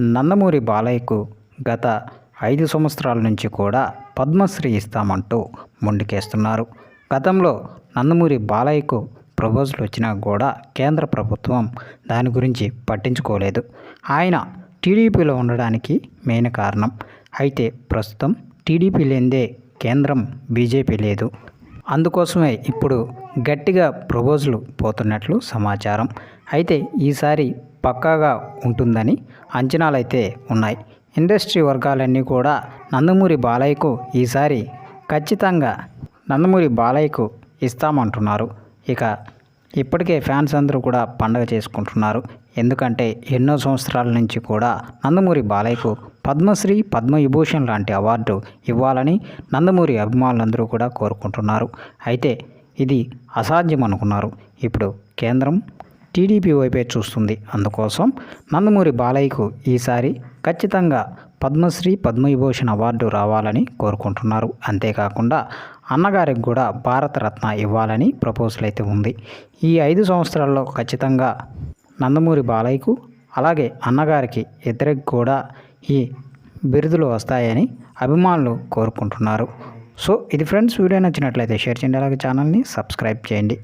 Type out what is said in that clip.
నందమూరి బాలయ్యకు గత ఐదు సంవత్సరాల నుంచి కూడా పద్మశ్రీ ఇస్తామంటూ మొండికేస్తున్నారు. గతంలో నందమూరి బాలయ్యకు ప్రపోజల్ వచ్చినా కూడా కేంద్ర ప్రభుత్వం దాని గురించి పట్టించుకోలేదు. ఆయన టీడీపీలో ఉండడానికి మెయిన్ కారణం. అయితే ప్రస్తుతం టీడీపీ లేనిదే కేంద్రం బీజేపీ లేదు. అందుకోసమే ఇప్పుడు గట్టిగా ప్రపోజలు పోతున్నట్లు సమాచారం. అయితే ఈసారి పక్కాగా ఉంటుందని అంచనాలైతే ఉన్నాయి. ఇండస్ట్రీ వర్గాలన్నీ కూడా నందమూరి బాలయ్యకు ఈసారి ఖచ్చితంగా నందమూరి బాలయ్యకు ఇస్తామంటున్నారు. ఇక ఇప్పటికే ఫ్యాన్స్ అందరూ కూడా పండగ చేసుకుంటున్నారు. ఎందుకంటే ఎన్నో సంవత్సరాల నుంచి కూడా నందమూరి బాలయ్యకు పద్మశ్రీ పద్మవిభూషణ్ లాంటి అవార్డు ఇవ్వాలని నందమూరి అభిమానులందరూ కూడా కోరుకుంటున్నారు. అయితే ఇది అసాధ్యం అనుకున్నారు. ఇప్పుడు కేంద్రం టీడీపీ వైపే చూస్తుంది. అందుకోసం నందమూరి బాలయ్యకు ఈసారి ఖచ్చితంగా పద్మశ్రీ పద్మవిభూషణ్ అవార్డు రావాలని కోరుకుంటున్నారు. అంతేకాకుండా అన్నగారికి కూడా భారతరత్న ఇవ్వాలని ప్రపోజల్ అయితే ఉంది. ఈ ఐదు సంవత్సరాల్లో ఖచ్చితంగా నందమూరి బాలయ్యకు అలాగే అన్నగారికి ఇద్దరికి కూడా ఈ బిరుదులు వస్తాయని అభిమానులు కోరుకుంటున్నారు. సో ఇది ఫ్రెండ్స్ వీడియో నచ్చినట్లయితే షేర్ చేయండి. అలాగే ఛానల్ని సబ్స్క్రైబ్ చేయండి.